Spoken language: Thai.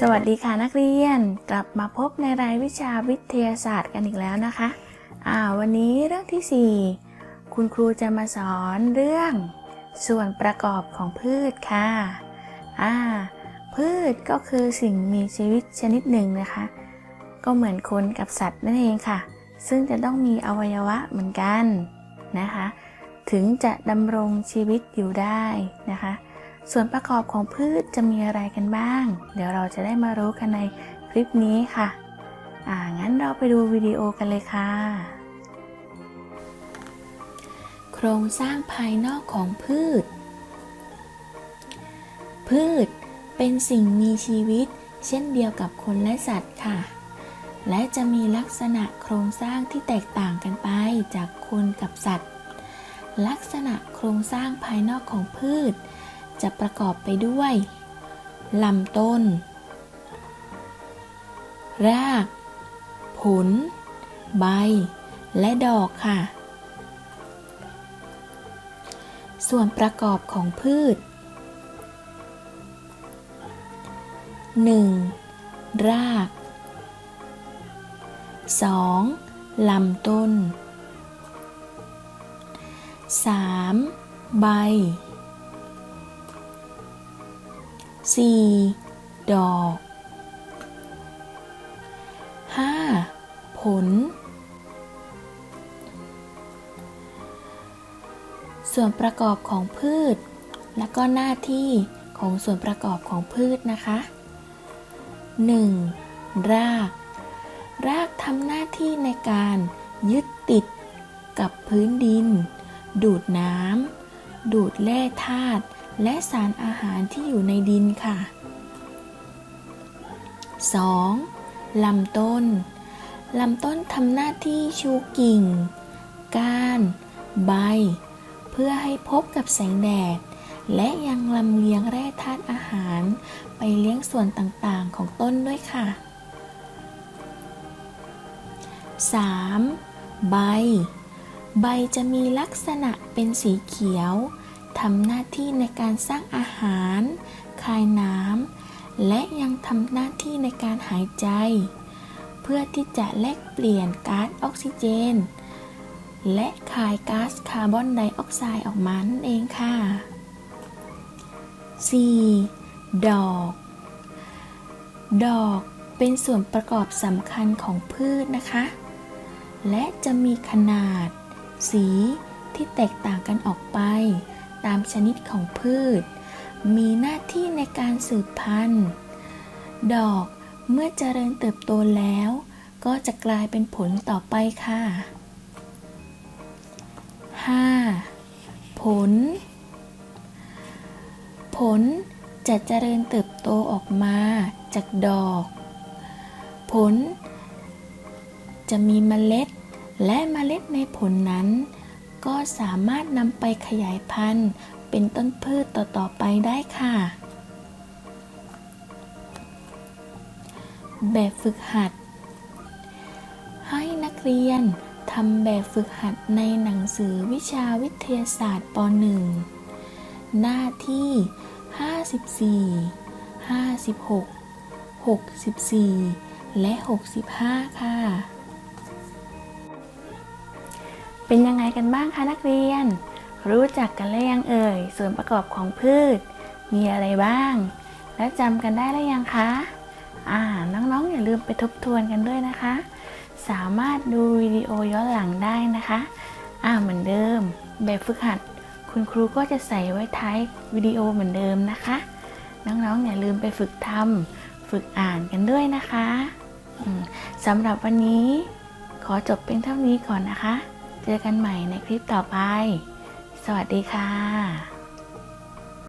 สวัสดีค่ะนักเรียนกลับมาพบในรายวิชาวิทยาศาสตร์กันอีกแล้วนะคะอ่าวันนี้เรื่องที่ 4 คุณครูจะมาสอนเรื่อง ส่วนประกอบของพืชค่ะอ่าพืชก็คือสิ่งมีชีวิตชนิดหนึ่งนะคะ ก็เหมือนคนกับสัตว์นั่นเองค่ะ ซึ่งจะต้องมีอวัยวะเหมือนกันนะคะ ถึงจะดำรงชีวิตอยู่ได้นะคะ ส่วนประกอบของพืชจะมีอะไรกันบ้าง เดี๋ยวเราจะได้มารู้กันในคลิปนี้ค่ะ อ่า งั้นเราไปดูวิดีโอกันเลยค่ะ โครงสร้างภายนอกของพืช พืชเป็นสิ่งมีชีวิต เช่นเดียวกับคนและสัตว์ค่ะ และจะมีลักษณะโครงสร้างที่แตกต่างกันไปจากคนกับสัตว์ ลักษณะโครงสร้างภายนอกของพืช จะประกอบไปด้วยลำต้น ราก ผล ใบ และดอกค่ะ ส่วนประกอบของพืช 1. ราก 2. ลำต้น 3. ใบ 4. ดอก 5. ผล ส่วนประกอบของพืช และก็หน้าที่ของส่วนประกอบของพืชนะคะ 1. ราก รากทำหน้าที่ในการยึดติดกับพื้นดิน ดูดน้ำดูดแร่ธาตุ และสารอาหารที่อยู่ในดินค่ะ 2. ลำต้น ลำต้นทำหน้าที่ชูกิ่ง ก้าน ใบ เพื่อให้พบกับแสงแดด และยังลำเลียงแร่ธาตุอาหาร ไปเลี้ยงส่วนต่างๆของต้นด้วยค่ะ 3. ใบ ใบจะมีลักษณะเป็นสีเขียว ทำหน้าที่ในการสร้างอาหาร คายน้ำ และยังทำหน้าที่ในการหายใจ เพื่อที่จะแลกเปลี่ยนก๊าซออกซิเจน และคายก๊าซคาร์บอนไดออกไซด์ออกมานั่นเองค่ะ 4. ดอก ดอกเป็นส่วนประกอบสำคัญของพืชนะคะ และจะมีขนาด สีที่แตกต่างกันออกไป ตามชนิดของพืช มีหน้าที่ในการสืบพันธุ์ ดอกเมื่อเจริญเติบโตแล้ว ก็จะกลายเป็นผลต่อไปค่ะ 5. ผล ผลจะเจริญเติบโตออกมาจากดอก ผล จะมีเมล็ด และเมล็ดในผลนั้น ก็สามารถนำไปขยายพันธุ์ เป็นต้นพืชต่อๆไปได้ค่ะ แบบฝึกหัด ให้นักเรียนทำแบบฝึกหัดในหนังสือวิชาวิทยาศาสตร์ป .1 หน้าที่ 54 56 64 และ 65 ค่ะ เป็นยังไงกันบ้างคะนักเรียน รู้จักกันแล้วยังเอ่ย ส่วนประกอบของพืช มีอะไรบ้าง และจำกันได้แล้วยังคะ อ่า น้องๆ อย่าลืมไปทบทวนกันด้วยนะคะ สามารถดูวิดีโอย้อนหลังได้นะคะ อ่า เหมือนเดิม แบบฝึกหัด คุณครูก็จะใส่ไว้ท้ายวิดีโอเหมือนเดิมนะคะ น้องๆ อย่าลืมไปฝึกทำฝึกอ่านกันด้วยนะคะสำหรับวันนี้ ขอจบเป็นเท่านี้ก่อนนะคะ เจอกันใหม่ในคลิปต่อไป สวัสดีค่ะ